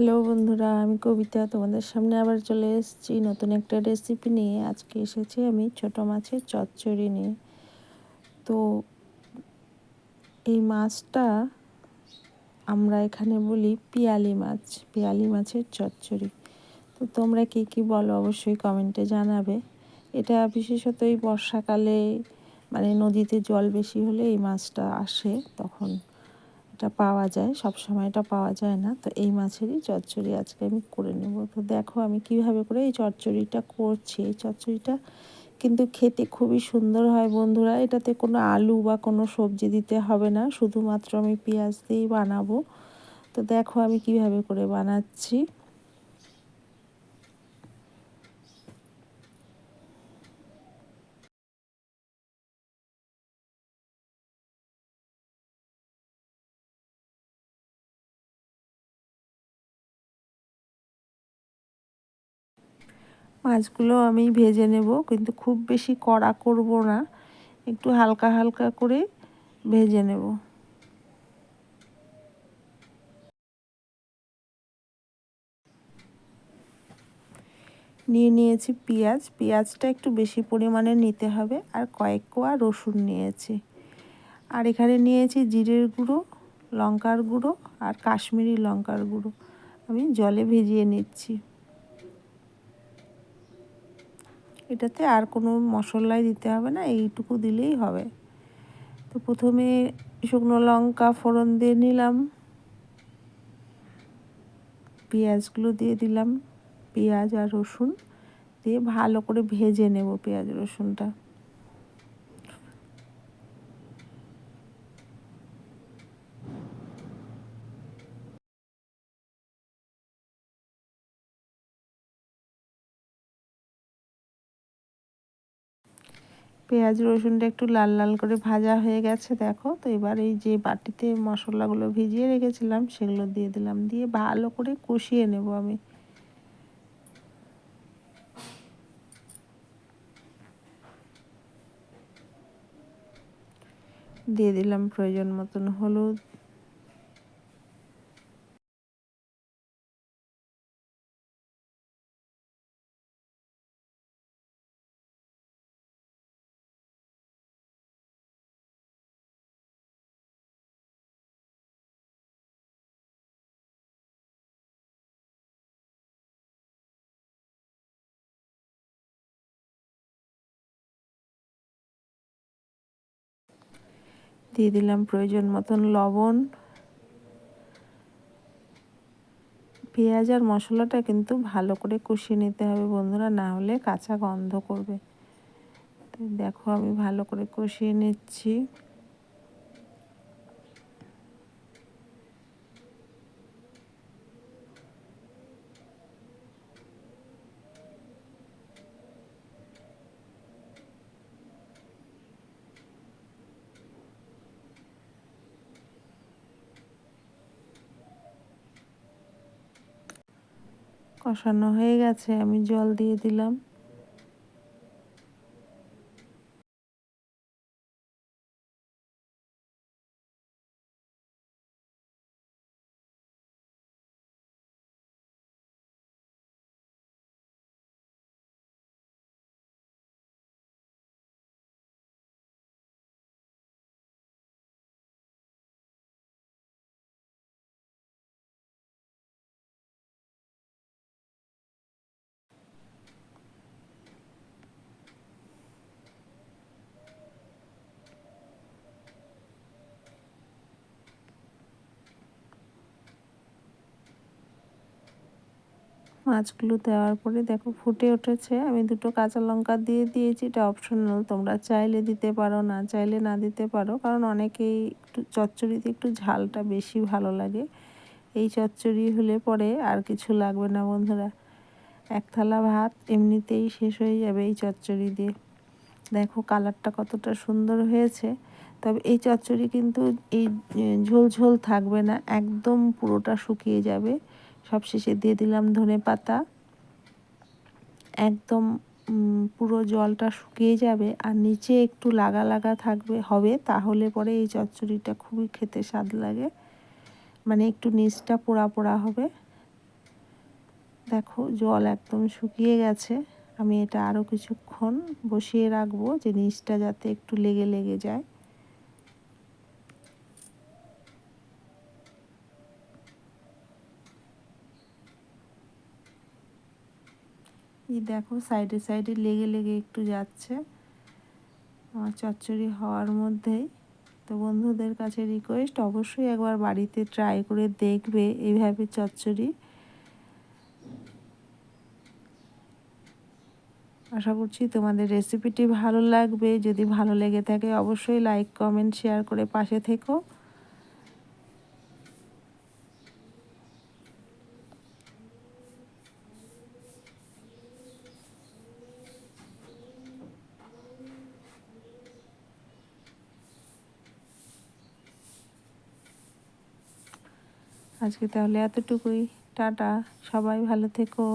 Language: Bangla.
হ্যালো বন্ধুরা, আমি কবিতা তোমাদের সামনে আবার চলে এসেছি নতুন একটা রেসিপি নিয়ে। আজকে এসেছি আমি ছোট মাছের চচ্চড়ি নিয়ে। তো এই মাছটা আমরা এখানে বলি পিয়ালি মাছ, পিয়ালি মাছের চচ্চড়ি। তো তোমরা কি কি বলো অবশ্যই কমেন্টে জানাবে। এটা বিশেষত এই বর্ষাকালে মানে নদীতে জল বেশি হলে এই মাছটা আসে তখন। এটা পাওয়া যায়, সব সময় এটা পাওয়া যায় না। তো এই মাছেরই চচ্চড়ি আজকে আমি করে নেব। তো দেখো আমি কীভাবে করে এই চচ্চড়িটা করছি। এই চচ্চড়িটা কিন্তু খেতে খুবই সুন্দর হয় বন্ধুরা। এটাতে কোনো আলু বা কোনো সবজি দিতে হবে না। শুধুমাত্র আমি পেঁয়াজ দিয়েই বানাবো। তো দেখো আমি কীভাবে করে বানাচ্ছি। মাছগুলো আমি ভেজে নেব, কিন্তু খুব বেশি কড়া করব না। একটু হালকা হালকা করে ভেজে নেব। নিয়ে নিয়েছি পেঁয়াজ। পেঁয়াজটা একটু বেশি পরিমাণে নিতে হবে, আর কয়েক কোয়া রসুন নিয়েছি। আর এখানে নিয়েছি জিরের গুঁড়ো, লঙ্কার গুঁড়ো, আর কাশ্মীরি লঙ্কার গুঁড়ো। আমি জলে ভিজিয়ে নিচ্ছি। এটাতে আর কোনো মশলাই দিতে হবে না, এইটুকু দিলেই হবে। তো প্রথমে শুকনো লঙ্কা ফোড়ন দিয়ে নিলাম। পেঁয়াজগুলো দিয়ে দিলাম, পেঁয়াজ আর রসুন দিয়ে ভালো করে ভেজে নেব পেঁয়াজ রসুনটা। পেঁয়াজ রসুনটা একটু লাল লাল করে ভাজা হয়ে গেছে, দেখো। তো এবার এই যে বাটিতে মশলাগুলো ভিজিয়ে রেখেছিলাম, সেগুলো দিয়ে দিলাম। দিয়ে ভালো করে কষিয়ে নেব আমি। দিয়ে দিলাম প্রয়োজন মতন হলুদ দিয়ে দিলাম প্রয়োজন মতন লবণ। পেঁয়াজ আর মশলাটা কিন্তু ভালো করে কষিয়ে নিতে হবে বন্ধুরা, না হলে কাঁচা গন্ধ করবে। দেখো আমি ভালো করে কষিয়ে নিচ্ছি। কষানো হয়ে গেছে আমি জল দিয়ে দিলাম। মাছগুলো দেওয়ার পরে দেখো ফুটে উঠেছে। আমি দুটো কাঁচা লঙ্কা দিয়ে দিয়েছি। এটা অপশনাল তোমরা চাইলে দিতে পারো, না চাইলে না দিতে পারো। কারণ অনেকেই একটু চচ্চড়িতে একটু ঝালটা বেশি ভালো লাগে। এই চচ্চড়ি হলে পরে আর কিছু লাগবে না বন্ধুরা। এক থালা ভাত এমনিতেই শেষ হয়ে যাবে এই চচ্চড়ি দিয়ে। দেখো কালারটা কতটা সুন্দর হয়েছে। তবে এই চচ্চড়ি কিন্তু এই ঝোল ঝোল থাকবে না, একদম পুরোটা শুকিয়ে যাবে। সব শেষে দিয়ে দিলাম ধনে পাতা। একদম পুরো জলটা শুকিয়ে যাবে আর নিচে একটু লাগা লাগা থাকবে, হবে, তাহলে পরে এই চচ্চড়িটা খুবই খেতে স্বাদ লাগে। মানে একটু নিচটা পোড়া পোড়া হবে। দেখো, জল একদম শুকিয়ে গেছে। আমি এটা আরও কিছুক্ষণ বসিয়ে রাখব যে নিচটা যাতে একটু লেগে লেগে যায়। এই দেখো সাইডে সাইডে লেগে লেগে একটু যাচ্ছে। আমার চচ্চড়ি হওয়ার মধ্যেই। তো বন্ধুদের কাছে রিকোয়েস্ট অবশ্যই একবার বাড়িতে ট্রাই করে দেখবে এইভাবে চচ্চড়ি। আশা করছি তোমাদের রেসিপিটি ভালো লাগবে। যদি ভালো লেগে থাকে অবশ্যই লাইক কমেন্ট শেয়ার করে পাশে থেকো। আজকে তাহলে এতটুকুই। টাটা সবাই ভালো থেকো।